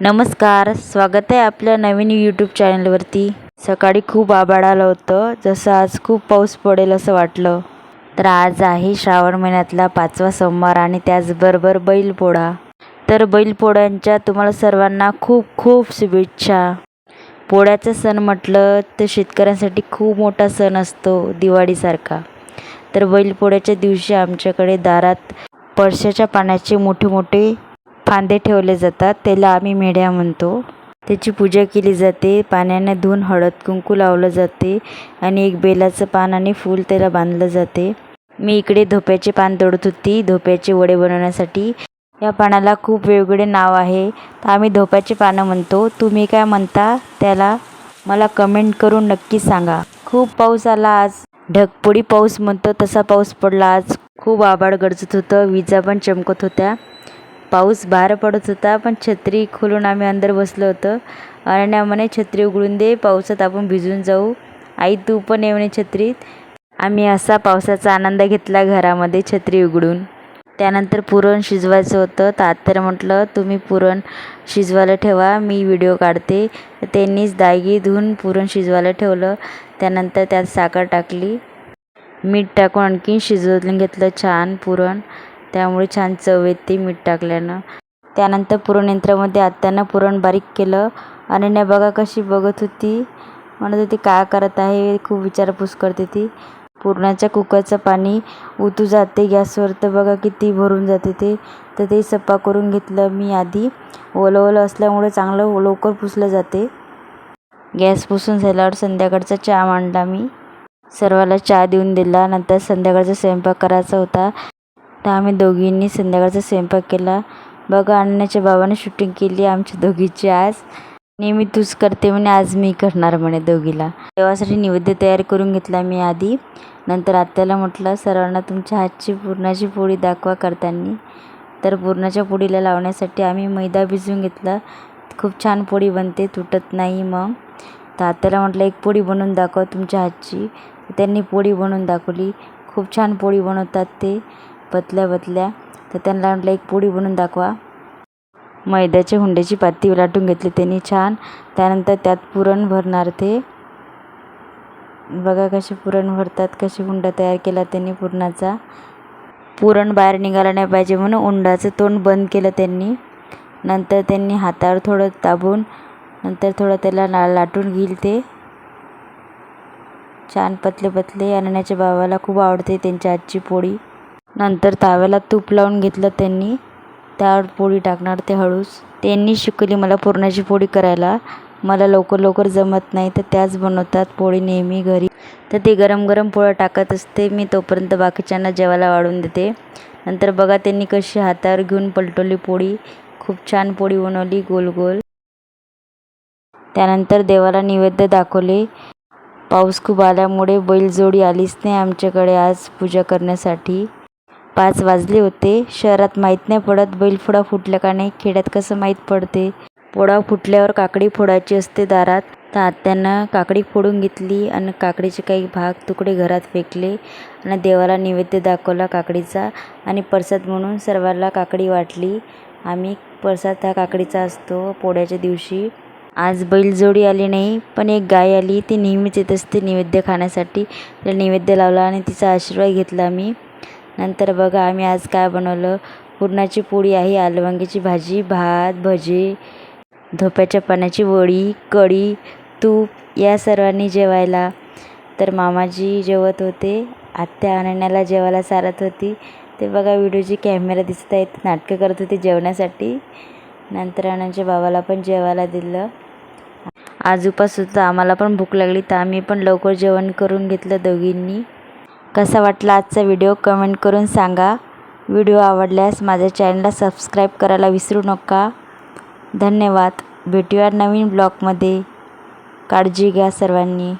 नमस्कार स्वागत आहे आपल्या नवीन यूट्यूब चॅनलवरती सकाळी खूप आभाळ आलं होतं जसं आज खूप पाऊस पडेल असं वाटलं. तर आज आहे श्रावण महिन्यातला पाचवा सोमवार आणि त्याचबरोबर बैलपोळा. तर बैलपोळ्यांच्या तुम्हाला सर्वांना खूप खूप शुभेच्छा. पोळ्याचा सण म्हटलं तर शेतकऱ्यांसाठी खूप मोठा सण असतो दिवाळीसारखा. तर बैलपोळ्याच्या दिवशी आमच्याकडे दारात पळशाच्या पाण्याचे मोठे मोठे फांदे ठेवले जातात त्याला आम्ही मेढ्या म्हणतो. त्याची पूजा केली जाते पाण्याने धुवून हळद कुंकू लावलं जाते आणि एक बेलाचं पान आणि फूल त्याला बांधलं जाते. मी इकडे धोप्याचे पान तोडत होती. धोप्याचे वडे बनवण्यासाठी या पानाला खूप वेगवेगळे नाव आहे. तर आम्ही धोप्याचे पानं म्हणतो. तुम्ही काय म्हणता त्याला मला कमेंट करून नक्की सांगा. खूप पाऊस आला आज. ढगपुडी पाऊस म्हणतो तसा पाऊस पडला आज. खूप आभाळ गरजत होतं. विजा पण चमकत होत्या. पाऊस बाहेर पडत होता पण छत्री खोलून आम्ही अंदर बसलो होतो. अनन्या म्हणे छत्री उघडून दे पावसात आपण भिजून जाऊ. आई तू पण ये म्हणे छत्रीत. आम्ही असा पावसाचा आनंद घेतला घरामध्ये छत्री उघडून. त्यानंतर पुरण शिजवायचं होतं. तर म्हटलं तुम्ही पुरण शिजवायला ठेवा मी व्हिडिओ काढते. त्यांनीच दागी धुवून पुरण शिजवायला ठेवलं. त्यानंतर त्यात साखर टाकली. मीठ टाकून आणखीन शिजवून घेतलं छान पुरण. त्यामुळे छान चव येते मीठ टाकल्यानं. त्यानंतर पुरण यंत्रामध्ये आत्यानं पुरण बारीक केलं. अनन्या बघा कशी बघत होती. म्हणत होती काय करत आहे? खूप विचारपूस करते ती. पुरणाच्या कुकरचं पाणी उतू जाते. गॅसवर तर बघा किती भरून जाते ते. तर ते सप्पा करून घेतलं मी आधी. ओलं ओलं असल्यामुळे चांगलं लवकर पुसलं जाते. गॅस पुसून झाल्यावर संध्याकाळचा चहा मांडला मी. सर्वाला चहा देऊन दिला. नंतर संध्याकाळचा स्वयंपाक करायचा होता. तर आम्ही दोघींनी संध्याकाळचा स्वयंपाक केला. बघा अण्णाच्या बाबाने शूटिंग केली आमच्या दोघीची आज. नेहमी तूच करते म्हणे आज मी करणार म्हणे दोघीला. देवासाठी नैवेद्य तयार करून घेतला मी आधी. नंतर आत्याला म्हटलं सर्वांना तुमच्या हातची पुरणाची पोळी दाखवा करताना. तर पुरणाच्या पोळीला लावण्यासाठी आम्ही मैदा भिजवून घेतला. खूप छान पोळी बनते तुटत नाही मग. तर आत्याला म्हटलं एक पोळी बनवून दाखवा तुमच्या हातची. त्यांनी पोळी बनवून दाखवली. खूप छान पोळी बनवतात ते. पतल्या पतल्या तर त्यांना म्हटलं एक पोळी बनवून दाखवा. मैद्याच्या हुंड्याची पाती लाटून घेतली त्यांनी छान. त्यानंतर त्यात पुरण भरणार ते. बघा कसे पुरण भरतात कसे हुंडा तयार केला त्यांनी पुरणाचा. पुरण बाहेर निघाला नाही पाहिजे म्हणून उंडाचं तोंड बंद केलं त्यांनी. नंतर त्यांनी हातावर थोडं दाबून नंतर थोडं त्याला ला लाटून घेईल ते. छान पतले पतले अनन्याच्या बाबाला खूप आवडते त्यांच्या आजची पोळी. नंतर तव्याला तूप लावून घेतलं त्यांनी. त्यावर पोळी टाकणार ते हळूच. त्यांनी शिकवली मला पुरणाची पोळी करायला. मला लवकर लवकर जमत नाही तर त्याच बनवतात पोळी नेहमी घरी. तर ते गरम गरम पोळ्या टाकत असते. मी तोपर्यंत बाकीच्यांना जेवायला वाढून देते. नंतर बघा त्यांनी कशी हातावर घेऊन पलटवली पोळी. खूप छान पोळी बनवली गोल गोल. त्यानंतर देवाला नैवेद्य दाखवले. पाऊस खूप आल्यामुळे बैलजोडी आलीच नाही आमच्याकडे आज पूजा करण्यासाठी. पाच वाजले होते. शहरात माहीत नाही पडत बैलपोळा फुटला का नाही खेड्यात कसं माहीत पडते. पोळा फुटल्यावर काकडी फोडायची असते दारात. तर आत्यानं काकडी फोडून घेतली आणि काकडीचे काही भाग तुकडे घरात फेकले आणि देवाला नैवेद्य दाखवला काकडीचा आणि प्रसाद म्हणून सर्वांना काकडी वाटली. आम्ही प्रसाद हा काकडीचा असतो पोळ्याच्या दिवशी. आज बैलजोडी आली नाही पण एक गाय आली. ती नेहमीच येत असते नैवेद्य खाण्यासाठी. तिला नैवेद्य लावला आणि तिचा आशीर्वाद घेतला आम्ही. नंतर बघा आम्ही आज काय बनवलं? पुरणाची पोळी आहे आलूवांग्याची भाजी भात भजे धोप्याच्या पाण्याची वडी कढी तूप या सर्वांनी जेवायला. तर मामाजी जेवत होते आत्या अनन्याला जेवायला सारत होती. ते बघा व्हिडिओची कॅमेरा दिसत आहेत नाटकं करत होते जेवण्यासाठी. नंतर अनन्याच्या बाबाला पण जेवायला दिलं. आज उपास होता आम्हाला पण भूक लागली तर आम्ही पण लवकर जेवण करून घेतलं दोघींनी. कसा वाटला आजचा व्हिडिओ कमेंट करून सांगा. व्हिडिओ आवडल्यास माझ्या चॅनलला सबस्क्राईब करायला विसरू नका. धन्यवाद. भेटूया नवीन ब्लॉगमध्ये. काळजी घ्या सर्वांनी.